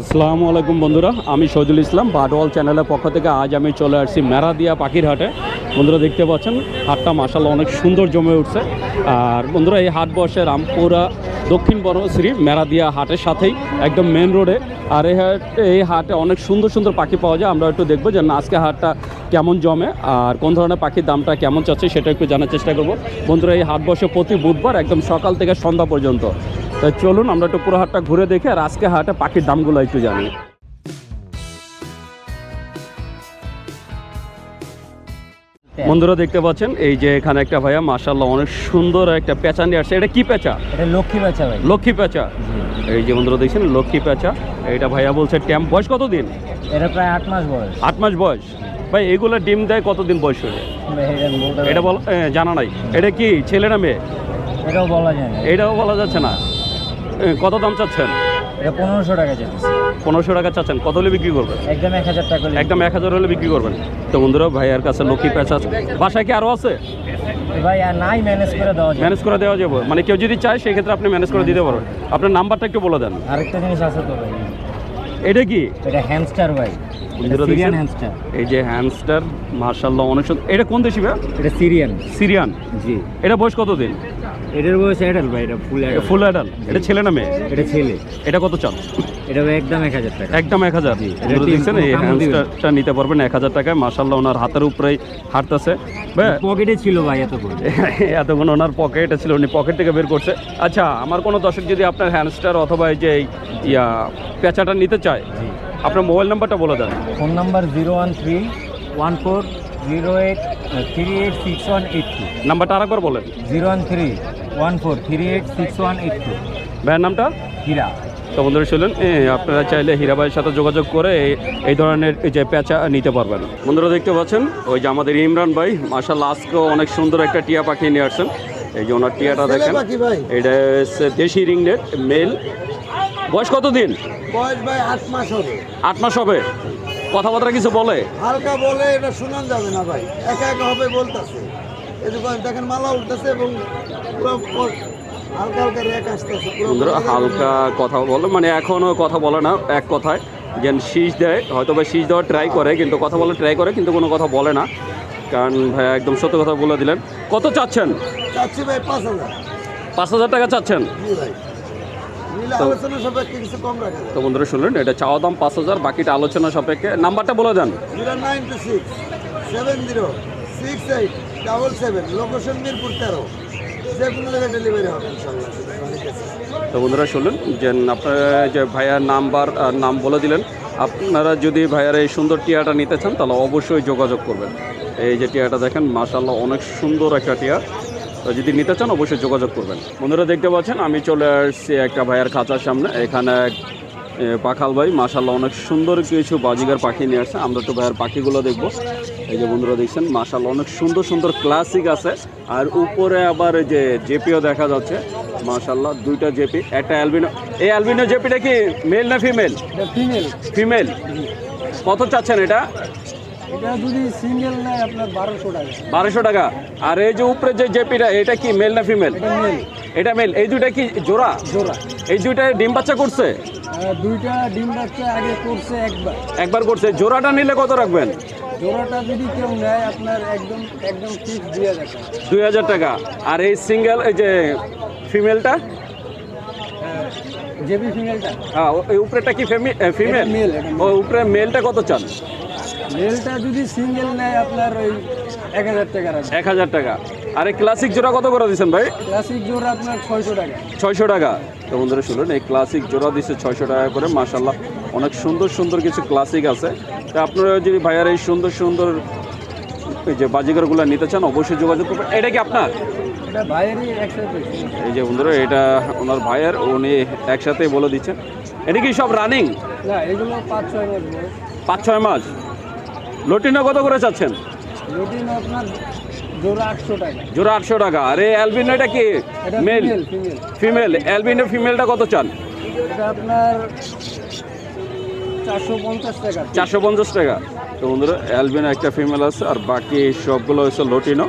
আসসালামু আলাইকুম বন্ধুরা, আমি সজুল ইসলাম বাডওয়াল চ্যানেলের পক্ষ থেকে আজ আমি চলে আসছি মেরাদিয়া পাখির হাটে বন্ধুরা, দেখতে পাচ্ছেন, হাটটা মাসাল্লাহ অনেক সুন্দর জমে উঠছে। আর বন্ধুরা, এই হাট বসে রামপুরা, দক্ষিণ বনশ্রী মেরাদিয়া হাটের সাথেই, একদম মেন রোডে আর এই হাট, এই হাটে অনেক সুন্দর সুন্দর পাখি পাওয়া যায়, আমরা একটু দেখব যে আজকে হাটটা কেমন জমে, আর কোন ধরনের পাখির দামটা কেমন চাচ্ছে, সেটা একটু জানার চেষ্টা করব। বন্ধুরা, এই হাট বসে প্রতি বুধবার, একদম সকাল থেকে সন্ধ্যা পর্যন্ত। তাই চলুন আমরা একটু পুরো হাটটা ঘুরে দেখি আর আজকে হাটে পাখির দামগুলো একটু জানি। বন্ধুরা দেখতে পাচ্ছেন এই যে এখানে একটা ভাইয়া মাশাল্লাহ অনেক সুন্দর একটা পেঁচা নিয়ে আসছে। এটা কি পেঁচা? এটা লক্ষ্মী বাচ্চা ভাই। লক্ষ্মী পেঁচা। এই যে বন্ধুরা দেখছেন লক্ষ্মী পেঁচা। এইটা ভাইয়া বলছে ট্যাম্প। বয়স কতদিন এটা প্রায় আট মাস বয়স। আট মাস বয়স। ভাই এগুলো ডিম দেয় কতদিন বয়স হলে? এটা এটা বল জানা নাই। এটা কি ছেলে না মেয়ে? এটাও বলা যায় এটাও বলা যাচ্ছে না। কত দাম চাচ্ছেন? এটা পনেরোশো টাকা যেতেছে পনেরোশো টাকা চাচ্ছেন। কত হলে বিক্রি করবেন? একদম এক হাজার টাকা একদম এক হাজার হলে বিক্রি করবেন। তো বন্ধুরা ভাইয়ার কাছে লক্ষ্মী পেঁচা আছে। বাসায় কি আরও আছে? ভাই আর নাই ম্যানেজ করে দেওয়া যায় ম্যানেজ করে দেওয়া যাবে। মানে কেউ যদি চায় সেই ক্ষেত্রে আপনি ম্যানেজ করে দিতে পারবেন। আপনার নাম্বারটা একটু বলে দেন। আরেকটা জিনিস আছে তো ভাই। এটা কি? এটা হ্যামস্টার ভাই। সিরিয়ান হ্যামস্টার এই যে হ্যামস্টার মার্শাল্লাহ অনেক এটা কোন দেশি ভাই? এটা সিরিয়ান সিরিয়ান জি। এটা বয়স কতদিন? এটার বয়স অ্যাডাল ভাই এটা ফুল অ্যাডাল ফুল অ্যাডাল এটা ছেলে না মেয়ে? এটা ছেলে। এটা কত চান? এটা একদম এক হাজার টাকা। একদম এক হাজার? দেখছেন এই। হ্যামস্টারটা নিতে পারবেন এক হাজার টাকায়। মার্শাল্লাহ ওনার হাতের উপরেই হাঁটতেছে। পকেটে ছিল ভাই এত করে এতক্ষণ ওনার পকেটে ছিল উনি পকেট থেকে বের করছে। আচ্ছা আমার কোনো দর্শক যদি আপনার হ্যামস্টার অথবা এই যে এই ইয়া পেঁচাটা নিতে চায় আপনার মোবাইল নাম্বারটা বলে দেন। Phone number zero one three one four zero eight three eight six one eight two নাম্বারটা আরেকবার বলেন। Zero one three one four three eight six one eight two. ভাইয়ের নামটা? হীরা। তো বন্ধুরা শুনলেন আপনারা চাইলে হীরাবাইয়ের সাথে যোগাযোগ করে এই- ধরনের এই যে পেঁচা নিতে পারবেন। বন্ধুরা দেখতে পাচ্ছেন ওই যে আমাদের ইমরান ভাই মাসাল্লাহ আজকেও অনেক সুন্দর একটা টিয়া পাখি নিয়ে আসছেন। এই যে ওনার টিয়াটা দেখেন এটা হচ্ছে দেশি রিংনেট মেল। বয়স কত দিন বয়স ভাই আট মাস হবে। আট মাস হবে। কথাবার্তা কিছু বলে? হালকা বলে এটা শোনান যাবে না ভাই। একা একা হবে বলতেছে। দেখেন মালা উঠতেছে এবং হালকা হালকা রেক আসতেছে। হালকা কথা বলে মানে এখনও কথা বলে না এক কথায়। যেন শীষ দেয় হয়তো বা শীষ দেওয়ার ট্রাই করে কিন্তু কথা বলে ট্রাই করে কিন্তু কোনো কথা বলে না। কারণ ভাইয়া একদম সত্য কথা বলে দিলেন। কত চাচ্ছেন? চাচ্ছি ভাই পাঁচ হাজার। পাঁচ হাজার টাকা চাচ্ছেন? জি ভাই। তো- বন্ধুরা শুনলেন এটা চাওয়া দাম পাঁচ হাজার বাকিটা আলোচনা সাপেক্ষে। নাম্বারটা বলে দেন। লোকেশন মিরপুর তেরো। তো বন্ধুরা শুনলেন যে আপনারা যে ভাইয়ার নাম্বার নাম বলে দিলেন আপনারা যদি ভাইয়ার এই সুন্দর টিয়াটা নিতে চান তাহলে অবশ্যই যোগাযোগ করবেন। এই যে টিয়াটা দেখেন মাশাল্লাহ অনেক সুন্দর একটা টিয়া। তো যদি নিতে চান অবশ্যই যোগাযোগ করবেন। বন্ধুরা দেখতে পাচ্ছেন আমি চলে আসছি একটা ভাইয়ার খাঁচার সামনে। এখানে পাখাল ভাই মাশাল্লাহ অনেক সুন্দর কিছু বাজিগার পাখি নিয়ে আসছে। আমরা তো ভাইয়ের পাখিগুলো দেখব। এই যে বন্ধুরা দেখছেন মাশাল্লাহ অনেক সুন্দর সুন্দর ক্লাসিক আছে। আর উপরে আবার এই যে জেপিও দেখা যাচ্ছে মাশাল্লাহ দুইটা জেপি একটা অ্যালবিনো এই অ্যালবিনো জেপিটা কি মেল না ফিমেল ফিমেল ফিমেল কত চাচ্ছেন এটা? এটা যদি সিঙ্গেল নেয় আপনার বারোশো টাকা। আর এই যে উপরে যে জেপিটা এটা কি মেল না ফিমেল এটা মেল এটা মেল এই দুইটা কি জোড়া? জোড়া। এই দুইটা ডিম বাচ্চা করছে? দুইটা ডিম বাচ্চা আগে করছে একবার। একবার করছে। জোড়াটা নিলে কত রাখবেন? জোড়াটা যদি কেউ নেয় আপনার একদম একদম ফিক্স দিয়ে যাবে দুই হাজার টাকা। আর এই সিঙ্গেল এই যে ফিমেলটা জেবি ফিমেলটা হ্যাঁ এই উপরেটা কি ফিমেল ও উপরে মেলটা কত চান? মেলটা যদি সিঙ্গেল নেয় আপনার ওই এক হাজার টাকা এক হাজার টাকা। আর ক্লাসিক জোড়া কত করে দিচ্ছেন ভাই? ক্লাসিক জোড়া আপনার ছয়শো টাকা। ছয়শো টাকা। তো বন্ধুরা শুনুন এই ক্লাসিক জোড়া দিচ্ছে ছয়শো টাকা করে। মাশাল্লাহ অনেক সুন্দর সুন্দর কিছু ক্লাসিক আছে। তা আপনারা যদি ভাইয়ার এই সুন্দর সুন্দর এই যে বাজিগারগুলো নিতে চান অবশ্যই যোগাযোগ করবেন। এটা কি আপনার? এই যে বন্ধুরা এটা ওনার ভাইয়ের উনি একসাথে বলে দিচ্ছেন। এটা কি সব রানিং না এগুলো পাঁচ ছয় মাস পাঁচ ছয় মাস? লটিনা কত করে চাচ্ছেন? আপনার জোড়া আটশো টাকা। জোড়া আটশো টাকা। আর অ্যালবিনো এটা কি? মেল ফিমেল অ্যালবিনো ফিমেলটা কত চান? এটা আপনার চারশো পঞ্চাশ টাকা। তো বন্ধুরা অ্যালবিনো একটা ফিমেল আছে আর বাকি সবগুলো হচ্ছে লটিনো।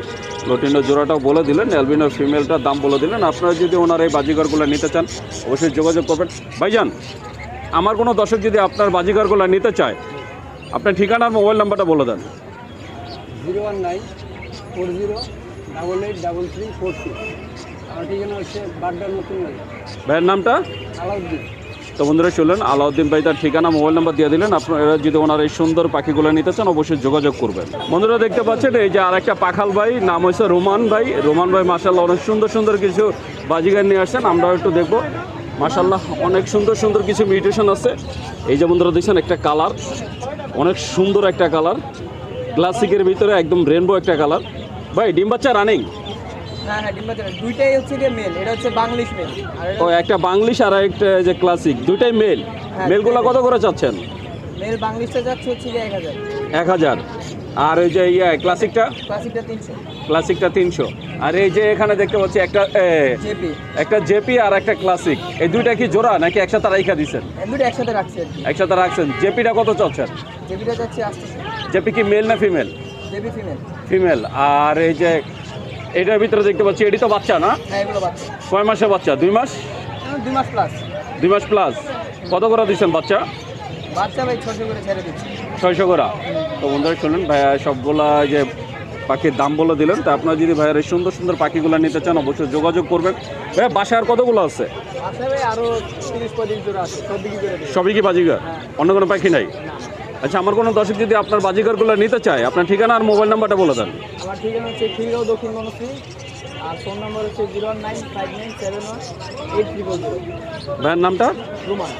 লটিনো জোড়াটাও বলে দিলেন অ্যালবিনো ফিমেলটার দাম বলে দিলেন। আপনারা যদি ওনার এই বাজিঘরগুলো নিতে চান অবশ্যই যোগাযোগ করবেন। ভাইজান আমার কোনো দর্শক যদি আপনার বাজিগারগুলো নিতে চায় আপনার ঠিকানা আর মোবাইল নাম্বারটা বলে দেন। Zero one nine four zero double eight double three four six. আমার ঠিকানা হচ্ছে বাড্ডার নতুন ভাইয়ের নামটা? আলাউদ্দিন। তো বন্ধুরা শুনলেন আলাউদ্দিন ভাই তার ঠিকানা মোবাইল নাম্বার দিয়ে দিলেন। আপনারা যদি ওনার এই সুন্দর পাখিগুলো নিতে চান অবশ্যই যোগাযোগ করবেন। বন্ধুরা দেখতে পাচ্ছেন এই যে আরেকটা পাখাল ভাই নাম হচ্ছে রোমান ভাই। রোমান ভাই মাসাল্লাহ অনেক সুন্দর সুন্দর কিছু বাজিগার নিয়ে আসছেন। আমরাও একটু দেখব। মাসাল্লাহ অনেক সুন্দর সুন্দর কিছু মিউটেশন আছে। এই যে বন্ধুরা দেখছেন একটা কালার। অনেক সুন্দর একটা কালার। ক্লাসিকের ভিতরে একদম রেনবো একটা কালার। ভাই ডিম বাচ্চা রানিং হ্যাঁ হ্যাঁ দুইটাই হচ্ছে মেল এটা হচ্ছে বাংলিশ মেল ও একটা বাংলিশ আর একটা যে ক্লাসিক দুইটাই মেল মেলগুলো কত করে চাচ্ছেন? মেল বাংলিশটা যাচ্ছে হচ্ছে গিয়ে এক হাজার। এক হাজার। আর ওই যে ইয়ে ক্লাসিকটা ক্লাসিকটা তিনশো। ক্লাসিকটা তিনশো। আর এই যে এখানে দেখতে পাচ্ছি একটা একটা জেপি আর একটা ক্লাসিক এই দুইটা কি জোড়া নাকি একসাথে রাইখা দিচ্ছেন একসাথে রাখছি আর কি। একসাথে রাখছেন। জেপিটা কত চাচ্ছেন? জেপিটা যাচ্ছে জেপি কি মেল না ফিমেল জেপি ফিমেল ফিমেল আর এই যে এটার ভিতরে দেখতে পাচ্ছি এটি তো বাচ্চা না? হ্যাঁ কয় মাসে বাচ্চা? দুই মাস? দুই মাস প্লাস দুই মাস প্লাস কত করে দিচ্ছেন বাচ্চা? বাচ্চা ভাই ছশো করে ছেড়ে দিচ্ছি। ছয়শো করা। তো বন্ধুরা শুনলেন ভাইয়া সবগুলা যে পাখির দাম বলে দিলেন। তা আপনারা যদি ভাইয়ার এই সুন্দর সুন্দর পাখিগুলো নিতে চান অবশ্যই যোগাযোগ করবেন। ভাইয়া বাসায় আর কতগুলো আছে? সবই কি বাজিগার? অন্য কোনো পাখি নাই? আচ্ছা আমার কোনো দর্শক যদি আপনার বাজিগারগুলো নিতে চায় আপনার ঠিকানা আর মোবাইল নাম্বারটা বলে দেন। আমার ঠিকানা হচ্ছে খিলগাঁও দক্ষিণ বনশ্রী আর ফোন নম্বর হচ্ছে zero nine five nine seven one eight triple zero. ভাইয়ের নামটা? রুমান।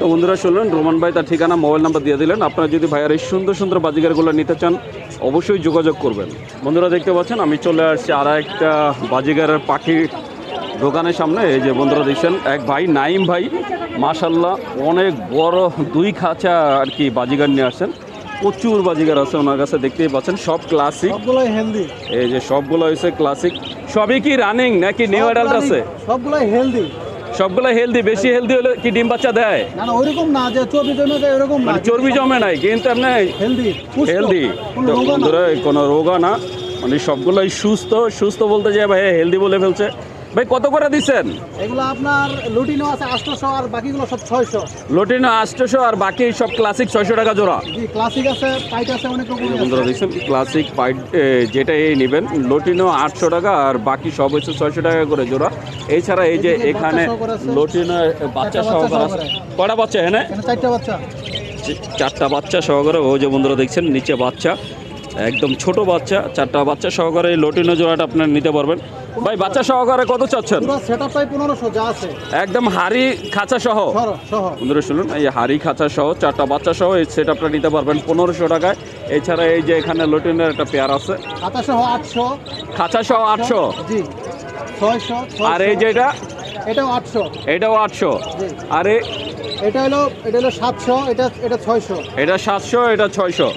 তো বন্ধুরা শুনলেন রোমান ভাই তার ঠিকানা মোবাইল নাম্বার দিয়ে দিলেন। আপনারা যদি ভাইয়ার এই সুন্দর সুন্দর বাজিগারগুলো নিতে চান অবশ্যই যোগাযোগ করবেন। বন্ধুরা দেখতে পাচ্ছেন আমি চলে আসছি আর একটা বাজিগারের পাখি দোকানের সামনে। এই যে বন্ধুরা দেখছেন এক ভাই নাইম ভাই মাশাল্লাহ অনেক বড় দুই খাঁচা আর কি বাজিগার নিয়ে আসছেন। প্রচুর বাজিগার আছে ওনার কাছে দেখতেই পাচ্ছেন সব ক্লাসিক হেলদি এই যে সবগুলো হয়েছে ক্লাসিক সবই কি রানিং নাকি নিউ অ্যাডাল্ট আছে? সবগুলোই হেলদি সবগুলো হেলদি বেশি হেলদি হলে কি ডিম বাচ্চা দেয়? না না ওইরকম না যে চর্বি জমে যায় এরকম না। মানে চর্বি জমে নাই কিন্তু আপনি হেলদি হেলদি বন্ধুরা কোনো রোগা না। মানে সবগুলোই সুস্থ সুস্থ বলতে যায় ভাই হেলদি বলে ফেলছে। ভাই কত করে দিচ্ছেন? এগুলো আপনার লুটিনো আছে আটশোশো আর বাকিগুলো সব ছয়শো। লোটিনো আটশোশো আর বাকি সব ক্লাসিক ছয়শো টাকা জোড়া। জি ক্লাসিক আছে টাইট আছে অনেক বন্ধুরা দেখছেন ক্লাসিক পাইট যেটা এই নেবেন লোটিনো আটশো টাকা আর বাকি সব হচ্ছে ছয়শো টাকা করে জোড়া। এছাড়া এই যে এখানে। লোটিনো বাচ্চা সহকারে আছে। কটা বাচ্চা এখানে? চারটা বাচ্চা। চারটা বাচ্চা সহকারে ও যে বন্ধুরা দেখছেন নিচে বাচ্চা একদম ছোট বাচ্চা চারটা বাচ্চা সহকারে এই লোটিনো জোড়াটা আপনার নিতে পারবেন। ভাই বাচ্চা সহকারে কত চাচ্ছেন? একদম হাড়ি খাঁচা সহ? বন্ধুরা শুনুন এই হাড়ি খাঁচা সহ চারটা বাচ্চা সহ এই সেট আপনারা নিতে পারবেন পনেরোশো টাকায়। এছাড়া এই যে এখানে লোটিনের একটা পেয়ার আছে। খাঁচা সহ আটশো। আর এই যে এটা? এটাও আটশো। এটাও আটশো? আর এটা হলো এটা হলো সাতশো এটা এটা ছয়শো। এটা সাতশো এটা ছয়শো?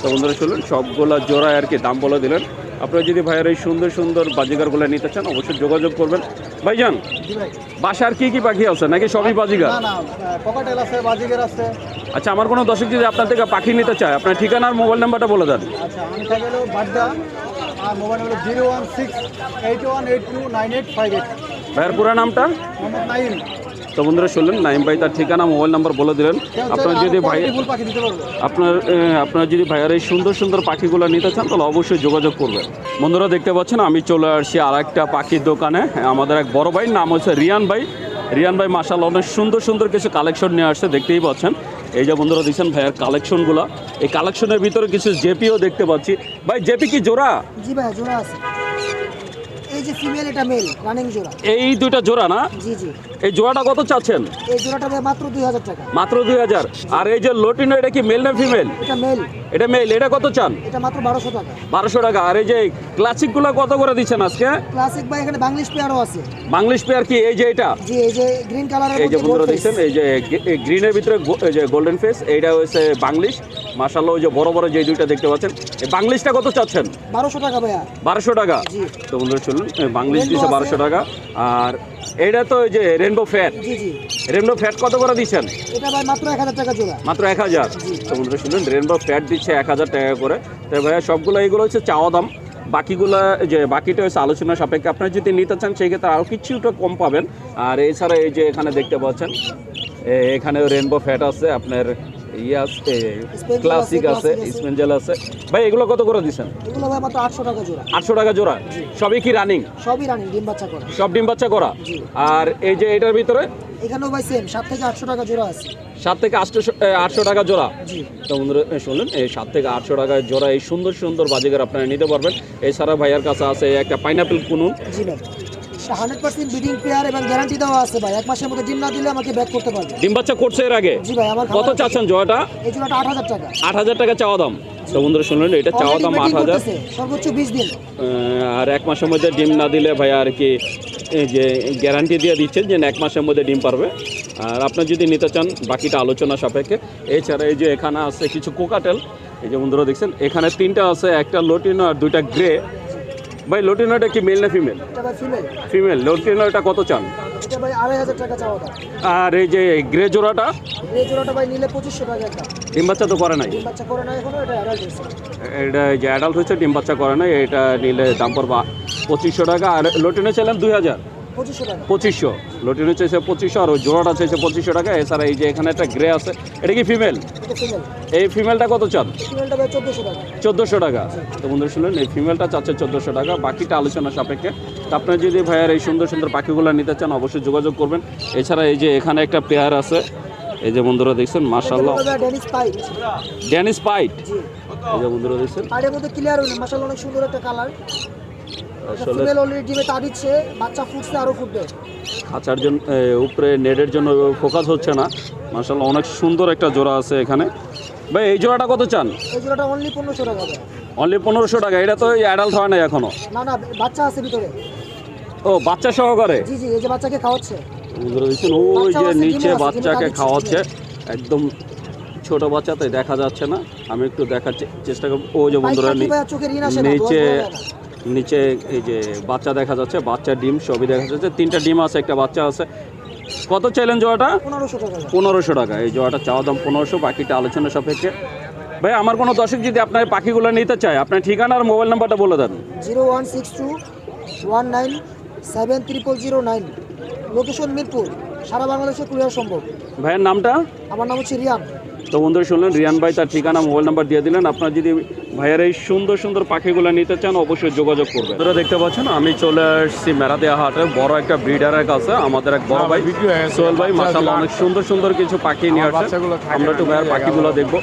তো বন্ধুরা শুনুন সবগুলো জোড়ায় আর কি দাম বলে দিলেন। আপনারা যদি ভাইয়ের এই সুন্দর সুন্দর বাজিগারগুলো নিতে চান অবশ্যই যোগাযোগ করবেন। ভাইজান বাসার কি কি পাখি আছে? নাকি সবই বাজিগার? আছে বাজিগের আছে। আচ্ছা আমার কোনো দর্শক যদি আপনার থেকে পাখি নিতে চায় আপনার ঠিকানা আর মোবাইল নাম্বারটা বলে দেন। আচ্ছা আমি আর mobile zero one six eight one eight two nine eight five eight. ভাইয়ের পুরো নামটা? মোহাম্মদ নাইম তো বন্ধুরা শুনলেন, নাইম ভাই তার ঠিকানা, মোবাইল নাম্বার বলে দিলেন। আপনার যদি ভাই আপনার আপনার যদি ভাইয়ার এই সুন্দর সুন্দর পাখিগুলো নিতে চান, তাহলে অবশ্যই যোগাযোগ করবেন। বন্ধুরা দেখতে পাচ্ছেন, আমি চলে আসছি আর একটা পাখির দোকানে। আমাদের এক বড় ভাই, নাম হচ্ছে রিয়ান ভাই। রিয়ান ভাই মাসাল অনেক সুন্দর সুন্দর কিছু কালেকশন নিয়ে আসছে, দেখতেই পাচ্ছেন। এই যে বন্ধুরা দেখছেন ভাইয়ার কালেকশনগুলো। এই কালেকশনের ভিতরে কিছু জেপিও দেখতে পাচ্ছি। ভাই, জেপি কি জোড়া? জি ভাই, জোড়া আছে। এই যে ফিমেল এটা মেল রানিং জোড়া। এই দুইটা জোড়া না? জি জি। এই জোড়াটা কত চাচ্ছেন? এই জোড়াটা মাত্র দুই হাজার টাকা। মাত্র দুই হাজার। আর এই যে লোটিনো এটা কি মেল না ফিমেল এটা মেল এটা মেল এটা কত চান? এটা মাত্র বারোশো টাকা। বারোশো টাকা। আর এই যে ক্লাসিকগুলো কত করে দিচ্ছেন আজকে? ক্লাসিক ভাই এখানে বাংলিশ পেয়ারও আছে। বাংলিশ পেয়ার কি? এই যে এটা? জি এই যে গ্রিন কালারের এই যে বন্ধুরা দেখছেন এই যে গ্রিনের ভিতরে এই যে গোল্ডেন ফেস এইটা হচ্ছে বাংলিশ। মাশাল্লাহ ওই যে বড় বড় যে দুইটা দেখতে পাচ্ছেন। এই বাংলিশটা কত চাচ্ছেন? বারোশো টাকা ভাইয়া। বারোশো টাকা। জি। তো বন্ধুরা এই বাংলিশ দিচ্ছে বারোশো টাকা। আর এইটা তো ওই যে রেনবো ফ্যাট জি জি। রেনবো ফ্যাট কত করে দিচ্ছেন? এটা ভাই মাত্র এক হাজার টাকা জোড়া। মাত্র এক হাজার। তো বন্ধুরা শুনুন রেনবো ফ্যাট দিচ্ছে এক হাজার টাকা করে। তো ভাইয়া সবগুলো এইগুলো হচ্ছে চাওয়া দাম। বাকিগুলো যে বাকিটা হচ্ছে আলোচনা সাপেক্ষে। আপনারা যদি নিতে চান সেই ক্ষেত্রে আরও কিছুটা কম পাবেন। আর এছাড়া এই যে এখানে দেখতে পাচ্ছেন এ- এখানে রেনবো ফ্যাট আছে। আপনার ক্লাসিক আছে, আছে Classic আছে। স্পেঞ্জেল আছে। ভাই এগুলো কত করে দিচ্ছেন এগুলো ভাই মাত্র আটশো টাকা জোড়া। আটশো টাকা জোড়া? সবই কি রানিং সবই রানিং ডিম বাচ্চা করে। সব ডিম বাচ্চা করা? আর এই যে এটার ভিতরে? এখানেও ভাই সেম সাত থেকে আটশো টাকা জোড়া আছে। সাত থেকে আটশো আটশো টাকা জোড়া? জি। তো বন্ধুরা শুনলেন? এই সাত থেকে আটশো টাকায় জোড়া এই সুন্দর সুন্দর বাজিগার আপনারা নিতে পারবেন। এছাড়া ভাইয়ার কাছে আছে একটা পাইনাপেল কুনুন। জি হান্ড্রেড পার্সেন্ট বিডিং পেয়ার এবং গ্যারান্টি দেওয়া আছে ভাই। এক মাসের মধ্যে ডিম না দিলে আমাকে ব্যাক করতে পারবে। ডিম বাচ্চা করছে এর আগে? জি ভাই আমার কত চাচ্ছেন এই আট হাজার টাকা। আট হাজার টাকা চাওয়া দাম। তো বন্ধুরা শুনলেন এটা চাওয়া দাম আট হাজার। সর্বোচ্চ বিশ দিন। আর এক মাসের মধ্যে ডিম না দিলে ভাই আর কি যে গ্যারান্টি দিয়ে দিচ্ছেন যে এক মাসের মধ্যে ডিম পারবে। আর আপনার যদি নিতে চান বাকিটা আলোচনা সাপেক্ষে। এছাড়া এই যে এখানে আছে কিছু কোকাটেল এই যে বন্ধুরা দেখছেন এখানে তিনটা আছে একটা লটিনো আর দুইটা গ্রে ভাই লটিনোটা কি মেল না ফিমেল ফিমেল নয়টা কত চান? আর এই যে গ্রে জোড়াটা? ডিম বাচ্চা তো করে নাই? এটা যে অ্যাডাল্ট হয়েছে ডিম বাচ্চা করে নাই এটা নিলে দাম পড়বা পঁচিশশো টাকা। আর লটিনো চাইলাম দুই হাজার। পঁচিশশো লটিনো চাইছে পঁচিশশো আর ওই জোড়াটা চাইছে পঁচিশশো টাকা। এছাড়া এই যে এখানে একটা গ্রে আছে এটা কি ফিমেল? এই ফিমেলটা কত চান? চোদ্দোশো টাকা। তো বন্ধুরা শুনলেন এই ফিমেলটা চাচ্ছে চোদ্দোশো টাকা। বাকিটা আলোচনা সাপেক্ষে। তো আপনার যদি ভাইয়ার এই সুন্দর সুন্দর পাখিগুলো নিতে চান অবশ্যই যোগাযোগ করবেন। এছাড়া এই যে এখানে একটা পেয়ার আছে। এই যে বন্ধুরা দেখছেন মার্শাল্লাহ পাইপ ড্যানিস পাইট? এই যে বন্ধুরা দেখছেন। ক্লিয়ার হইল অনেক সুন্দর একটা কালার আসলে ফিমেল অলরেডি ডিমে তা দিচ্ছে বাচ্চা ফুটছে আরও ফুটবে। খাঁচার জন্য উপরে নেটের জন্য ফোকাস হচ্ছে না। মার্শাল্লাহ অনেক সুন্দর একটা জোড়া আছে এখানে। ভাই এই জোড়াটা কত চান? এই জোড়াটা অনলি পনেরোশো টাকা অনলি পনেরোশো টাকা এটা তো অ্যাডাল্ট হয় না এখনও। না না বাচ্চা আছে ভিতরে। ও বাচ্চা সহকারে? জি জি এই যে বাচ্চাকে খাওয়াচ্ছে। ওই যে নিচে বাচ্চাকে খাওয়াচ্ছে একদম ছোট বাচ্চা তাই দেখা যাচ্ছে না। আমি একটু দেখার চেষ্টা করব। ও যে বন্ধুরা নিচে। নিচে এই যে বাচ্চা দেখা যাচ্ছে বাচ্চা ডিম সবই দেখা যাচ্ছে। তিনটা ডিম আছে একটা বাচ্চা আছে। কত চাইলেন জোয়াটা? পনেরোশো টাকা। এই জোয়াটা চাওয়া দাম পনেরোশো বাকিটা আলোচনা সাপেক্ষে। ভাই আমার কোনো দর্শক যদি আপনার পাখিগুলো নিতে চায় আপনার ঠিকানা আর মোবাইল নাম্বারটা বলে দেন। Zero one six two one nine seven triple zero nine. Location Mirpur সারা বাংলাদেশে কুরিয়ার সম্ভব। ভাইয়ের নামটা? আমার নাম হচ্ছে রিয়ান। তো বন্ধুরা শুনলেন রিয়ান ভাই তার ঠিকানা মোবাইল নাম্বার দিয়ে দিলেন। আপনার যদি ভাইয়ের এই সুন্দর সুন্দর পাখিগুলো নিতে চান অবশ্যই যোগাযোগ করবেন। আপনারা দেখতে পাচ্ছেন আমি চলে আসছি মেরাদিয়া হাটে বড় একটা ব্রিডারের কাছে আমাদের এক বড় ভাই। সোহেল ভাই মাসাল্লাহ অনেক সুন্দর সুন্দর কিছু পাখি নিয়ে আসছে আমরা একটু ভাইয়ের পাখিগুলো দেখব।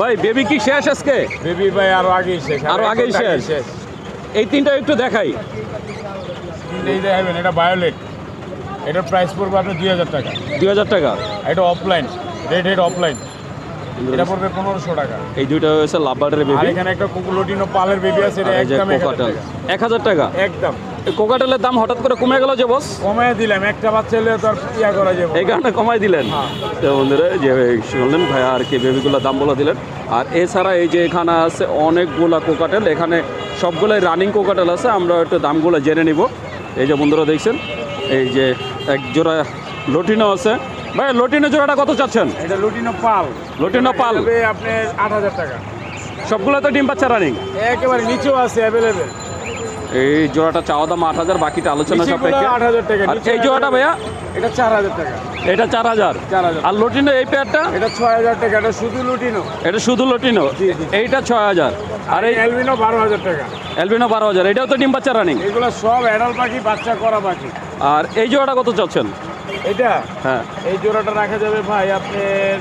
ভাই বেবি কি শেষ আজকে? বেবি ভাই আরও আগেই শেষ আরও আগেই শেষ। এই তিনটা একটু দেখাই। এই দেখাবেন এটা বায়োলেট এটার প্রাইস পড়বে আপনার দুই হাজার টাকা। দুই হাজার টাকা। এটা অফলাইন রেড হেড অফলাইন এটা পড়বে পনেরোশো টাকা। এই দুইটা হয়েছে লাভবার্ডের আর বেবি এখানে একটা কুকুলোটিনো পালের বেবি আছে এটা আর এই যে একদম এক হাজার টাকা। একদম। কোকাটেলের দাম হঠাৎ করে কমে গেল যে বস কমায় দিলাম একটা বাচ্চা হলে তো আর ইয়া করা যাবে এই কারণে কমাই দিলেন? তো বন্ধুরা যে শুনলেন ভাই আর কি বেবিগুলোর দাম বলে দিলেন। আর এছাড়া এই যে এখানে আছে অনেকগুলা কোকাটেল। এখানে সবগুলোই রানিং কোকাটেল আছে আমরা একটু দামগুলো জেনে নিব। এই যে বন্ধুরা দেখছেন এই যে এক জোড়া লটিনো আছে। ভাই লটিনো জোড়াটা কত চাচ্ছেন? এটা লুটিনো পাল। লটিনো পাল। আপনার আট হাজার টাকা। সবগুলো তো ডিম বাচ্চা রানিং একেবারে নিচেও আছে অ্যাভেলেবেল এই জোড়াটা চাওয়া দাম আট হাজার বাকিটা আলোচনা সাপেক্ষে। 8,000 টাকা, আর এই জোড়াটা ভাইয়া? এটা চার হাজার টাকা। এটা চার হাজার। 4,000 আর লটিনো এই পেয়ারটা এটা ছয় হাজার টাকা এটা শুধু লুটিনো। এটা শুধু লটিনো? এইটা ছয় হাজার। আর এই অ্যালবিনো বারো হাজার টাকা। অ্যালবিনো বারো হাজার। এটাও তো ডিম বাচ্চা রানিং এগুলো সব অ্যাডাল পাখি বাচ্চা করা পাখি। আর এই জোড়াটা কত চাচ্ছেন? এটা? হ্যাঁ। এই জোড়াটা রাখা যাবে ভাই আপনার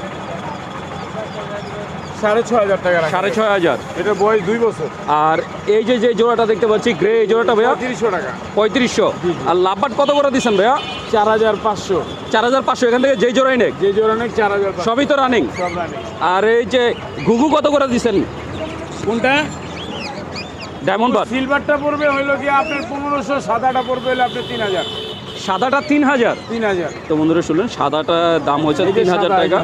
সাড়ে ছয় হাজার টাকা সাড়ে। ছয় হাজার। এটা বয়স দুই বছর। আর এই যে যে জোড়াটা দেখতে পাচ্ছি গ্রে এই জোড়াটা ভাইয়া? তিরিশশো টাকা। পঁয়ত্রিশশো। আর লাভবাট কত করে দিচ্ছেন ভাইয়া? চার হাজার পাঁচশো। চার হাজার পাঁচশো এখান থেকে যেই জোড়াই নেক। যে জোড়া চার হাজার সবই তো রানিং আর এই যে ঘুঘু কত করে দিচ্ছেন? কোনটা? ডায়মন্ড সিলভারটা পড়বে হইল কি আপনার পনেরোশো সাদাটা পড়বে হলো আপনার তিন হাজার। সাদাটা তিন হাজার। তিন হাজার। তো বন্ধুরা শুনলেন সাদাটা দাম হচ্ছে তিন হাজার টাকা।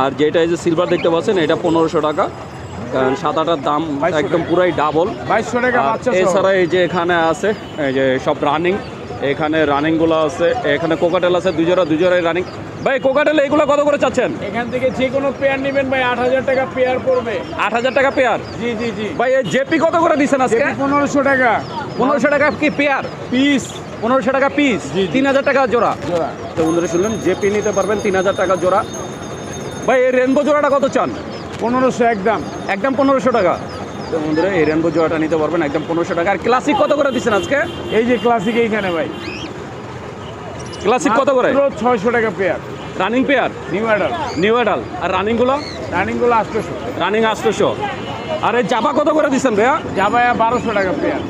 আর যেটা এই যে সিলভার দেখতে পাচ্ছেন এটা পনেরোশো টাকা। কারণ সাদাটার দাম 2200 একদম পুরাই ডাবল বাইশশো টাকা এছাড়া এই যে এখানে আছে এই যে সব রানিং এখানে রানিংগুলো আছে এখানে কোকাটেল আছে দুজোড়া দুজোড়াই রানিং ভাই কোকাটেল এইগুলো কত করে চাচ্ছেন? এখান থেকে যে কোনো পেয়ার নেবেন ভাই আট হাজার টাকা পেয়ার পড়বে। আট হাজার টাকা পেয়ার জি জি জি। ভাই জেপি কত করে দিচ্ছেন আজকে? পনেরোশো টাকা। পনেরোশো টাকা কি পেয়ার পিস পনেরোশো টাকা পিস তিন হাজার টাকা জোড়া। জোড়া। তো বন্ধুরা শুনলেন জেপি নিতে পারবেন তিন হাজার টাকা জোড়া। ভাই এই রেনবো জোড়াটা কত চান? পনেরোশো একদম। একদম পনেরোশো টাকা। তো বন্ধুরা এই রেনবো জোড়াটা নিতে পারবেন একদম পনেরোশো টাকা। আর ক্লাসিক কত করে দিচ্ছেন আজকে? এই যে ক্লাসিক এইখানে ভাই। ক্লাসিক কত করে? ছয়শো টাকা pair running pair new adult new adult আর রানিংগুলো রানিংগুলো আটশোশো। রানিং আটশোশো। আর এই জাবা কত করে দিচ্ছেন ভাইয়া? জাবা বারোশো টাকা পেয়ার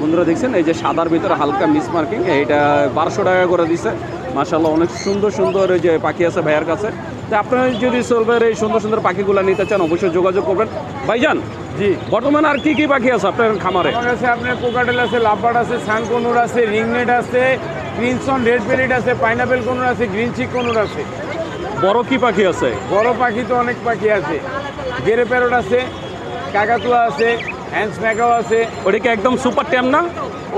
বন্ধুরা দেখছেন এই যে সাদার ভিতরে হালকা মিস মার্কিং এইটা বারোশো টাকা করে দিছে। মাশাল্লাহ অনেক সুন্দর সুন্দর এই যে পাখি আছে ভাইয়ার কাছে। তো আপনারা যদি সোলভের এই সুন্দর সুন্দর পাখিগুলো নিতে চান অবশ্যই যোগাযোগ করবেন। ভাইজান জি। বর্তমানে আর কি কি পাখি আছে আপনার খামারে? আমার কাছে আপনার কোকাটেল আছে লাভবার্ড আছে সানকনুর আছে রিংনেট আছে ক্রিনসন রেড পেরিট আছে পাইনাপেল কনুর আছে গ্রিন চিক কনুর আছে। বড় কি পাখি আছে? বড় পাখি তো অনেক পাখি আছে। গেরে প্যারট আছে কাকাতুয়া আছে হ্যান্স ম্যাকাও আছে। ওটা কি একদম সুপার ট্যাম না?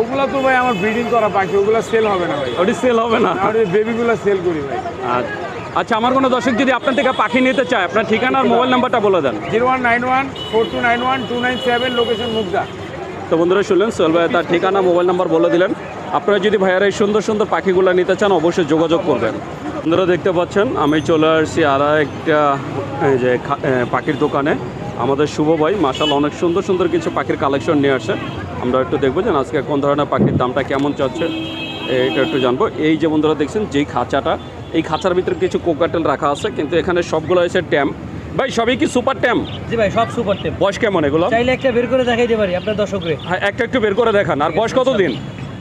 ওগুলো তো ভাই আমার ব্রিডিং করা পাখি ওগুলো সেল হবে না ভাই। ওটি সেল হবে না? আর বেবিগুলো সেল করি ভাই। আচ্ছা। আমার কোনো দর্শক যদি আপনার থেকে পাখি নিতে চায় আপনার ঠিকানা আর মোবাইল নাম্বারটা বলে দেন। Zero one nine one four two nine one two nine seven location Mugda. তো বন্ধুরা শুনলেন সোহেল ভাই তার ঠিকানা মোবাইল নাম্বার বলে দিলেন। আপনারা যদি ভাইয়ার এই সুন্দর সুন্দর পাখিগুলো নিতে চান অবশ্যই যোগাযোগ করবেন। বন্ধুরা দেখতে পাচ্ছেন আমি চলে আসছি আর একটা যে পাখির দোকানে। আমাদের শুভ ভাই মাসাল অনেক সুন্দর সুন্দর কিছু পাখির কালেকশন নিয়ে আসে। আমরা একটু দেখব যে আজকে কোন ধরনের পাখির দামটা কেমন চাচ্ছে এটা একটু জানব। এই যে বন্ধুরা দেখছেন যেই খাঁচাটা এই খাঁচার ভিতরে কিছু কোকাটেল রাখা আছে কিন্তু এখানে সবগুলো এসে ট্যাম। ভাই সবই কি সুপার ট্যাম জি ভাই সব সুপার টেপ বয়স কেমন এগুলো? চাইলে একটা বের করে দেখাইতে পারি আপনার দর্শকরে। হ্যাঁ একটা একটু বের করে দেখান। আর বয়স কত দিন?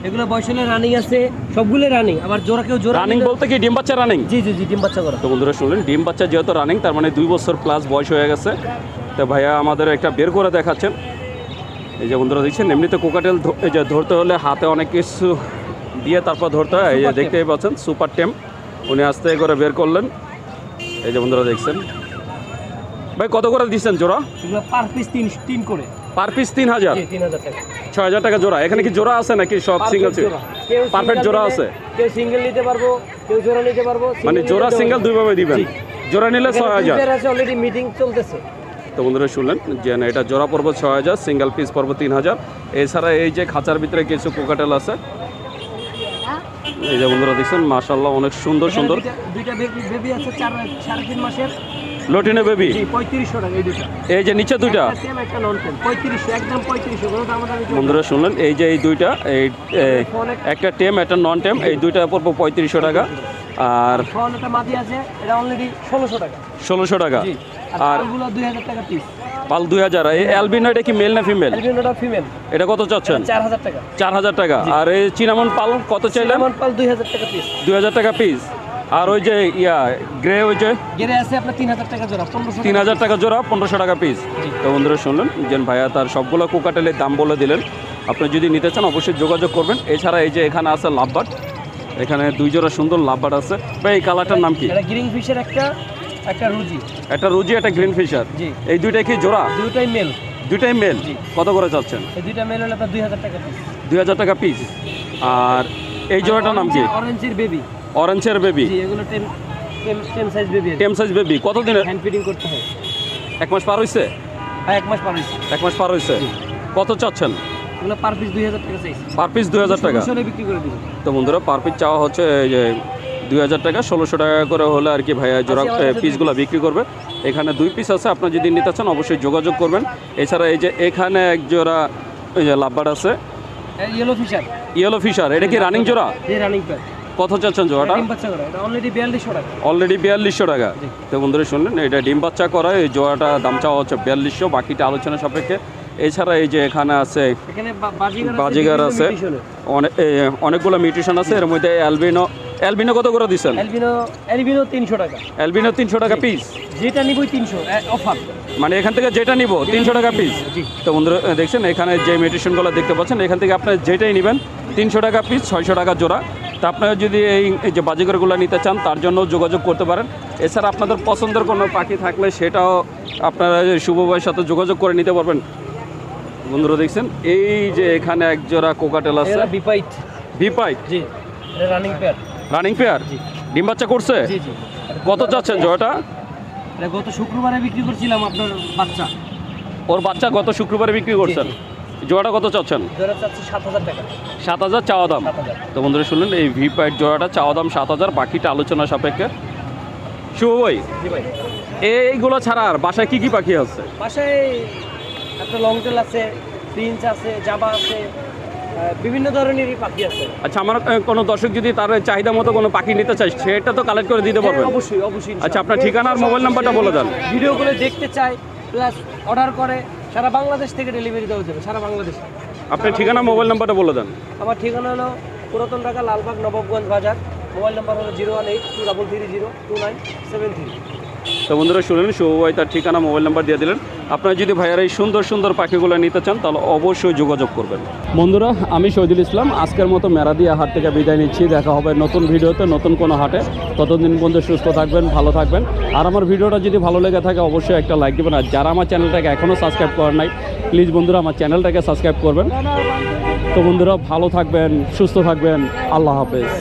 এগুলো বয়স হলে রানিং আছে সবগুলো রানিং আবার জোড়া কেউ জোড়া রানিং বলতে কি ডিম বাচ্চা রানিং জি জি জি ডিম বাচ্চা করা। তো বন্ধুরা শুনলেন ডিম বাচ্চা যেহেতু রানিং তার মানে দুই বছর প্লাস বয়স হয়ে গেছে। তো ভাইয়া আমাদের একটা বের করে দেখাচ্ছেন। এই যে বন্ধুরা দেখছেন এমনিতে কোকাটেল এই যে ধরতে হলে হাতে অনেক কিছু দিয়ে তারপর ধরতে হয়। এই যে দেখতেই পাচ্ছেন সুপার টেম উনি আস্তে করে বের করলেন। এই যে বন্ধুরা দেখছেন। ভাই কত করে দিচ্ছেন জোড়া? পার পিস তিন তিন করে। পার পিস তিন হাজার? ছয় হাজার টাকা জোড়া। এখানে কি জোড়া আছে নাকি সব সিঙ্গেল। পারফেক্ট জোড়া। আছে? কেউ সিঙ্গেল নিতে পারব কেউ জোড়া নিতে পারব। মানে জোড়া সিঙ্গেল দুইভাবে দিবেন। জোড়া নিলে ছয় হাজার। অলরেডি মিটিং চলতেছে। তো বন্ধুরা শুনলেন, যে না, এটা জোড়া পর্ব ছয় হাজার সিঙ্গেল পিস পর্ব তিন হাজার। এছাড়া এই যে খাঁচার ভিতরে কিছু কোকাটেল আছে, এই যে বন্ধুরা দেখছেন মাসাল্লাহ অনেক সুন্দর সুন্দর। দুইটা- বেবি আছে, চার তিন মাসের। লটিনে বেবি? পঁয়ত্রিশশো টাকা এই দুটা। এই যে নিচে দুইটা। বন্ধুরা শুনলেন? এই যে এই দুইটা এই একটা টেম একটা নন টেম এই দুইটা পর্ব পঁয়ত্রিশশো টাকা। আর ষোলোশো টাকা। আর পাল দুই হাজার এই অ্যালবিনো এটা কি মেল না ফিমেল ফিমেল এটা কত চাচ্ছেন? চার হাজার টাকা। চার হাজার টাকা আর এই চিনামন পাল কত চাইলেন? পাল দুই হাজার টাকা পিস দুই হাজার টাকা পিস আর ওই যে ইয়া গ্রে ওই যে গেরে আছে আপনার তিন হাজার টাকা জোড়া পনেরোশো তিন হাজার টাকা জোড়া পনেরোশো টাকা পিস তো বন্ধুরা শুনলেন যে ভাইয়া তার সবগুলো কোকাটেলের দাম বলে দিলেন। আপনি যদি নিতে চান অবশ্যই যোগাযোগ করবেন। এছাড়া এই যে এখানে আছে লাভবাট এখানে দুই জোড়া সুন্দর লাভবাট আছে। ভাই এই কালারটার নাম কি? এটা গ্রিন ফিশের একটা একটা রুজি। একটা রুজি একটা গ্রিন ফিশার। এই দুইটাই কি জোড়া? দুটোই মেল। দুইটাই মেল। কত করে চাচ্ছেন? এই দুইটা মেল হলে আপনার দুই হাজার টাকা পিস দুই হাজার টাকা পিস আর এই জোড়াটার নাম কি? অরেঞ্জের বেবি অরেঞ্জের বেবি এগুলো ten ten size baby ten size baby কত দিনের হ্যান্ড ফিডিং করতে হয়। এক মাস পার হয়েছে হ্যাঁ এক মাস পার হয়েছে এক মাস পার হয়েছে কত চাচ্ছেন? এগুলো পার পিস দুই হাজার টাকা চাইছে পার পিস দুই হাজার টাকা। ষোলোশো বিক্রি করে দিব। তো বন্ধুরা পার পিস চাওয়া হচ্ছে এই যে দুই হাজার টাকা ষোলোশো টাকা করে হলে আর কি ভাইয়া জোড়া পিসগুলো বিক্রি করবে। এখানে দুই পিস আছে আপনার যদি নিতে চান অবশ্যই যোগাযোগ করবেন। এছাড়া এই যে এখানে এক জোড়া এই যে লাভবার আছে। ইয়েলো ফিশার ইয়েলো ফিশার এটা কি রানিং জোড়া? রানিং কত চাচ্ছেন জোড়াটা? অলরেডি বিয়াল্লিশশো টাকা। তো বন্ধুরা শুনলেন এটা ডিম বাচ্চা করা এই জোড়াটা দাম চাওয়া হচ্ছে বিয়াল্লিশশো বাকিটা আলোচনা সাপেক্ষে। এছাড়া এই যে এখানে আছে বাজিগার আছে অনেক অনেকগুলো মিউটেশন আছে এর মধ্যে অ্যালবিনো অ্যালবিনো কত করে দিচ্ছেন অ্যালবিনো তিনশো টাকা। অ্যালবিনো তিনশো টাকা পিস যেটা নিবই তিনশো অফার মানে এখান থেকে যেটা নিব তিনশো টাকা পিস তো বন্ধুরা দেখছেন এখানে যে মেডিসিনগুলো দেখতে পাচ্ছেন এখান থেকে আপনার যেটাই নেবেন তিনশো টাকা পিস ছয়শো টাকা জোড়া। তা আপনারা যদি এই এই যে বাজিগরগুলো নিতে চান তার জন্য যোগাযোগ করতে পারেন। এছাড়া আপনাদের পছন্দের কোনো পাখি থাকলে সেটাও আপনারা শুভ ভাইয়ের সাথে যোগাযোগ করে নিতে পারবেন। বন্ধুরা দেখছেন এই যে এখানে এক জোড়া কোকাটেল আছে। বিপাইট। ভিপাই জি রানিং পেয়ার রানিং পেয়ার জি। ডিম বাচ্চা করছে? জি জি। কত চাচ্ছেন এটা গত শুক্রবারে বিক্রি করছিলাম আপনার বাচ্চা। ওর বাচ্চা গত শুক্রবারে বিক্রি করছেন? জোড়াটা কত চাচ্ছেন? সাত হাজার চাওয়া দাম? তো বন্ধুরা শুনলেন এই ভি পাইট জোড়াটা চাওয়া দাম সাত হাজার বাকিটা আলোচনা সাপেক্ষে। শুভ ভাই এইগুলো ছাড়া আর বাসায় কি কি পাখি আছে? বাসায় একটা আছে প্রিন্স আছে জাবা আছে বিভিন্ন ধরনেরই পাখি আছে। আচ্ছা আমার কোনো দর্শক যদি তার চাহিদা মতো কোনো পাখি নিতে চায় সেটা তো কালেক্ট করে দিতে পারবেন। হ্যাঁ, অবশ্যই অবশ্যই আচ্ছা আপনার ঠিকানা আর মোবাইল নাম্বারটা বলে দেন। ভিডিও করে দেখতে চাই প্লাস অর্ডার করে সারা বাংলাদেশ থেকে ডেলিভারি দেওয়া যাবে সারা বাংলাদেশ। আপনার ঠিকানা মোবাইল নাম্বারটা বলে দেন। আমার ঠিকানা হলো পুরাতন ঢাকা লালবাগ নবাবগঞ্জ বাজার। মোবাইল নাম্বার হলো zero one eight two double three zero two nine seven three. তো বন্ধুরা শুনলেন শুভ ভাই তার ঠিকানা মোবাইল নাম্বার দিয়ে দিলেন। আপনারা যদি ভাইয়ার এই সুন্দর সুন্দর পাখিগুলো নিতে চান, তাহলে অবশ্যই যোগাযোগ করবেন। বন্ধুরা, আমি শহীদুল ইসলাম, আজকের মতো মেরাদিয়া হাট থেকে বিদায় নিচ্ছি। দেখা হবে নতুন ভিডিওতে, নতুন কোনো হাটে। ততদিন পর্যন্ত সুস্থ থাকবেন, ভালো থাকবেন। আর আমার ভিডিওটা যদি ভালো লেগে থাকে, অবশ্যই একটা লাইক দেবেন। আর যারা আমার চ্যানেলটাকে এখনও সাবস্ক্রাইব করেন নাই, প্লিজ বন্ধুরা, আমার চ্যানেলটাকে সাবস্ক্রাইব করবেন। তো বন্ধুরা, ভালো থাকবেন, সুস্থ থাকবেন। আল্লাহ হাফেজ।